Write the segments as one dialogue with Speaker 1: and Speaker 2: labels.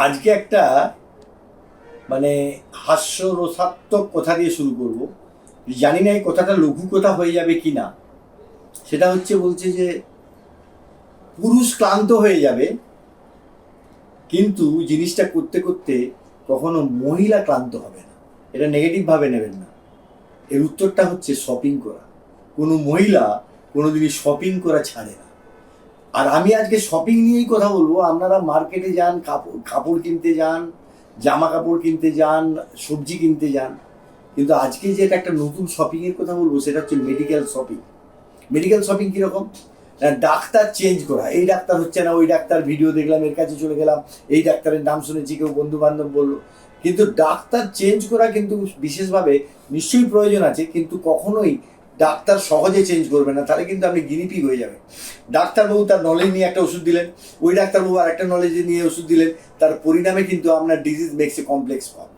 Speaker 1: আজকে একটা মানে হাস্যরসাত্মক কথা দিয়ে শুরু করব। জানি না এই কথাটা লঘু কথা হয়ে যাবে কি না। সেটা হচ্ছে বলছে যে, পুরুষ ক্লান্ত হয়ে যাবে, কিন্তু জিনিসটা করতে করতে কখনো মহিলা ক্লান্ত হবে না। এটা নেগেটিভভাবে নেবেন না। এর উত্তরটা হচ্ছে শপিং করা। কোনো মহিলা কোনোদিনই শপিং করা ছাড়ে না। আর আমি আজকে শপিং নিয়েই কথা বলব। আপনারা মার্কেটে যান, কাপড় কাপড় কিনতে যান, জামা কাপড় কিনতে যান, সবজি কিনতে যান। কিন্তু আজকে যেটা একটা নতুন শপিংয়ের কথা বলব, সেটা হচ্ছে মেডিকেল শপিং মেডিকেল শপিং কীরকম? ডাক্তার চেঞ্জ করা। এই ডাক্তার হচ্ছে না, ওই ডাক্তার ভিডিও দেখলাম, এর কাছে চলে গেলাম, এই ডাক্তারের নাম শুনেছি, কেউ বন্ধু বান্ধব বলল। কিন্তু ডাক্তার চেঞ্জ করা কিন্তু বিশেষভাবে নিশ্চয়ই প্রয়োজন আছে, কিন্তু কখনোই ডাক্তার সহজে চেঞ্জ করবে না, তাহলে কিন্তু আপনি গিনিপিগ হয়ে যাবেন। ডাক্তারবাবু তার নলেজ নিয়ে একটা ওষুধ দিলেন, ওই ডাক্তারবাবু আর একটা নলেজ নিয়ে ওষুধ দিলেন, তার পরিণামে কিন্তু আপনার ডিজিজ মেক্স কমপ্লেক্স ফর্ম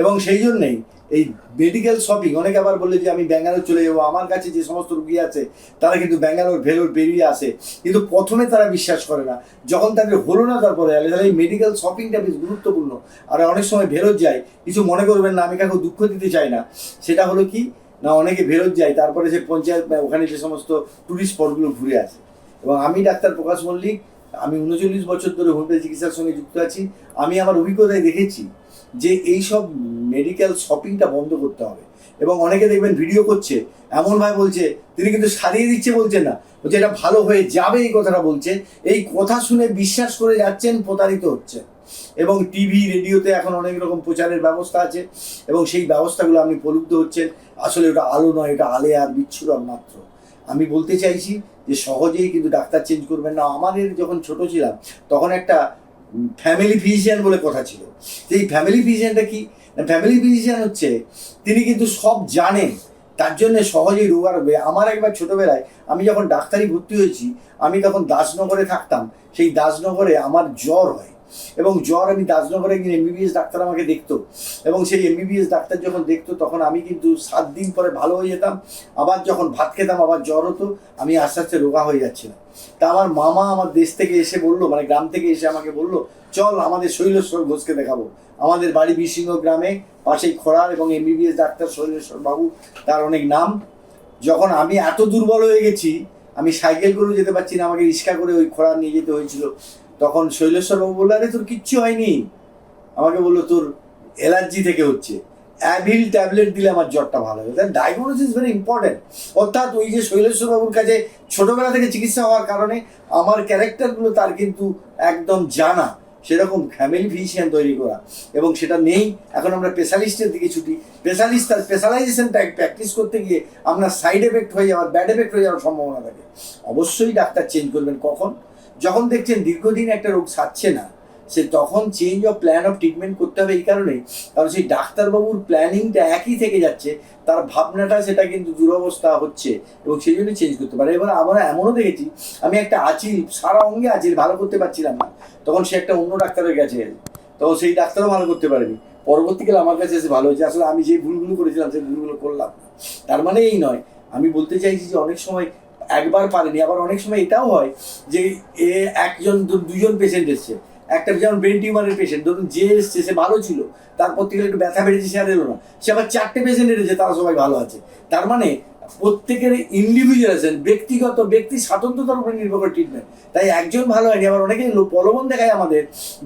Speaker 1: এবং সেই জন্যেই এই মেডিকেল শপিং অনেকে আবার বলে যে আমি ব্যাঙ্গালোর চলে যাব, আমার কাছে যে সমস্ত রুগী আছে, তারা কিন্তু ব্যাঙ্গালোর, ভেলোর বেরিয়ে আসে। কিন্তু প্রথমে তারা বিশ্বাস করে না। যখন তাদের হলো না, তারপরে আলে তাহলে এই মেডিকেল শপিংটা বেশ গুরুত্বপূর্ণ। আর অনেক সময় ফেরত যায়, কিছু মনে করবেন না, আমি কাউকে দুঃখ দিতে চাই না। সেটা হলো কি না, অনেকে ফেরত যায়, তারপরে সে পঞ্চায়েত ওখানে যে সমস্ত টুরিস্ট স্পটগুলো ঘুরে আসে। এবং আমি ডাক্তার প্রকাশ মল্লিক, আমি উনচল্লিশ বছর ধরে হোমিওপ্যাথি চিকিৎসার সঙ্গে যুক্ত আছি। আমি আমার অভিজ্ঞতায় দেখেছি যে এই সব মেডিকেল শপিংটা বন্ধ করতে হবে। এবং অনেকে দেখবেন ভিডিও করছে এমনভাবে বলছে, তিনি কিন্তু সারিয়ে দিচ্ছে বলছে না। বলছে, এটা ভালো হয়ে যাবে এই কথাটা বলছে। এই কথা শুনে বিশ্বাস করে যাচ্ছেন প্রতারিত হচ্ছে এবং টিভি রেডিওতে এখন অনেক রকম প্রচারের ব্যবস্থা আছে এবং সেই ব্যবস্থাগুলো আপনি প্রলুব্ধ হচ্ছেন। আসলে ওটা আলো নয় এটা আলে আর বিচ্ছুরণ মাত্র। আমি বলতে চাইছি যে সহজেই কিন্তু ডাক্তার চেঞ্জ করবেন না। আমাদের যখন ছোট ছিলাম, তখন একটা ফ্যামিলি ফিজিশিয়ান বলে কথা ছিল। এই ফ্যামিলি ফিজিশিয়ানটা কি? ফ্যামিলি ফিজিশিয়ান হচ্ছে, তিনি কিন্তু সব জানেন। তার জন্য সহজেই রোগ আরবে আমার একবার ছোটবেলায় আমি যখন ডাক্তারি ভর্তি হয়েছি, আমি তখন দাসনগরে থাকতাম। সেই দাসনগরে আমার জ্বর হয়। এবং জ্বর আমি দাসনগরে গিয়ে এমবিবিএস ডাক্তার আমাকে দেখতো। এবং সেই এমবিবিএস ডাক্তার যখন দেখতো, তখন আমি কিন্তু সাত দিন পরে ভালো হয়ে যেতাম। আবার যখন ভাত খেতাম, আবার জ্বর হতো, আমি আস্তে আস্তে রোগা হয়ে যাচ্ছিলাম। তা আমার মামা আমার দেশ থেকে এসে বলল মানে গ্রাম থেকে এসে আমাকে বলল, চল আমাদের শৈলেশ্বর ঘোষকে দেখাবো। আমাদের বাড়ি বিসিংহ গ্রামে পাশেই খোড়ার এবং এমবিবিএস ডাক্তার শৈলেশ্বর বাবু, তার অনেক নাম। যখন আমি এত দুর্বল হয়ে গেছি, আমি সাইকেল করেও যেতে পারছি না, আমাকে রিক্সা করে ওই খোড়া নিয়ে যেতে হয়েছিল। তখন শৈলেশ্বর বাবু বলল, আরে, তোর কিচ্ছু হয়নি? আমাকে বলল, তোর অ্যালার্জি থেকে হচ্ছে। অ্যাভিল ট্যাবলেট দিলে আমার জ্বরটা ভালো হবে। তাই ডায়াগনোসিস ভেরি ইম্পর্টেন্ট অর্থাৎ ওই যে শৈলেশ্বর বাবুর কাছে ছোটবেলা থেকে চিকিৎসা হওয়ার কারণে আমার ক্যারেক্টারগুলো তার কিন্তু একদম জানা। সেরকম ফ্যামিলি ফিজিশিয়ান তৈরি করা। এবং সেটা নেই। এখন আমরা স্পেশালিস্টের দিকে ছুটি। স্পেশালিস্ট তার স্পেশালাইজেশনটা প্র্যাকটিস করতে গিয়ে আপনার সাইড এফেক্ট হয়ে যাওয়ার ব্যাড এফেক্ট হয়ে যাওয়ার সম্ভাবনা থাকে। অবশ্যই ডাক্তার চেঞ্জ করবেন কখন? যখন দেখছেন দীর্ঘদিন একটা রোগ সারছে না, সে তখন change of plan of treatment করতে হবে এই কারণে কারণ সেই ডাক্তারবাবুর প্ল্যানিংটা একই থেকে যাচ্ছে, তার ভাবনাটা সেটা কিন্তু দুরবস্থা হচ্ছে এবং সেই জন্য চেঞ্জ করতে পারে। এবার আমরা এমনও দেখেছি, আমি একটা আচিল, সারা অঙ্গে আচিল ভালো করতে পারছিলাম না, তখন সে একটা অন্য ডাক্তারের কাছে তখন সেই ডাক্তারও ভালো করতে পারেনি। পরবর্তীকালে আমার কাছে এসে ভালো হয়েছে। আসলে আমি যে ভুলগুলো করেছিলাম, সেই ভুলগুলো করলাম তার মানে এই নয়, আমি বলতে চাইছি যে অনেক সময় একবার পারেনি আবার অনেক সময় এটাও হয় যে এ একজন দুজন পেশেন্ট এসছে। একটা যেমন ব্রেন টিউমারের পেশেন্ট ধরুন যে এসছে, সে ভালো ছিল তারপর থেকে একটু ব্যথা বেড়েছে, সে আর এলো না। সে আবার চারটে পেশেন্ট এসেছে, তারা সবাই ভালো আছে। তার মানে প্রত্যেকের ইন্ডিভিজুয়ালাইজেশন ব্যক্তিগত ব্যক্তি স্বাতন্ত্রতার উপরে নির্ভর করে ট্রিটমেন্ট তাই একজন ভালো হয়নি, আবার অনেকে প্রলোভন দেখায় আমাদের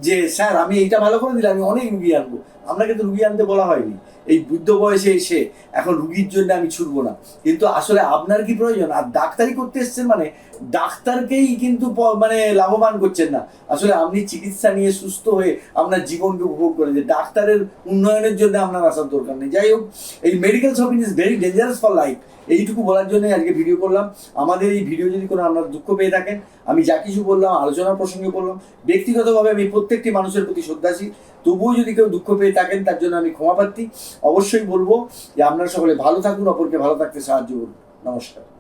Speaker 1: যে, স্যার, আমি এইটা ভালো করে দিলে আমি অনেক রুগী আনব। আমরা কিন্তু রুগী আনতে বলা হয়নি। এই বৃদ্ধ বয়সে এসে এখন রুগীর জন্য আমি ছুটবো না। কিন্তু আসলে আপনার কি প্রয়োজন? আর ডাক্তারি করতে এসছেন মানে ডাক্তারকেই কিন্তু মানে লাভবান করছেন না। আসলে আপনি চিকিৎসা নিয়ে সুস্থ হয়ে আপনার জীবনকে উপভোগ করেন। যে ডাক্তারের উন্নয়নের জন্য আপনার আসার দরকার নেই। যাই হোক, এই medical shopping is very dangerous for life এইটুকু বলার জন্য আজকে ভিডিও করলাম। আমাদের এই ভিডিও যদি কোনো আপনার দুঃখ পেয়ে থাকেন, আমি যা কিছু বললাম, আলোচনার প্রসঙ্গে বললাম, ব্যক্তিগতভাবে আমি প্রত্যেকটি মানুষের প্রতি শ্রদ্ধাশী তবুও যদি কেউ দুঃখ পেয়ে থাকেন, তার জন্য আমি ক্ষমা প্রার্থী অবশ্যই বলব যে আপনারা সকলে ভালো থাকুন, অপরকে ভালো থাকতে সাহায্য করুন। নমস্কার।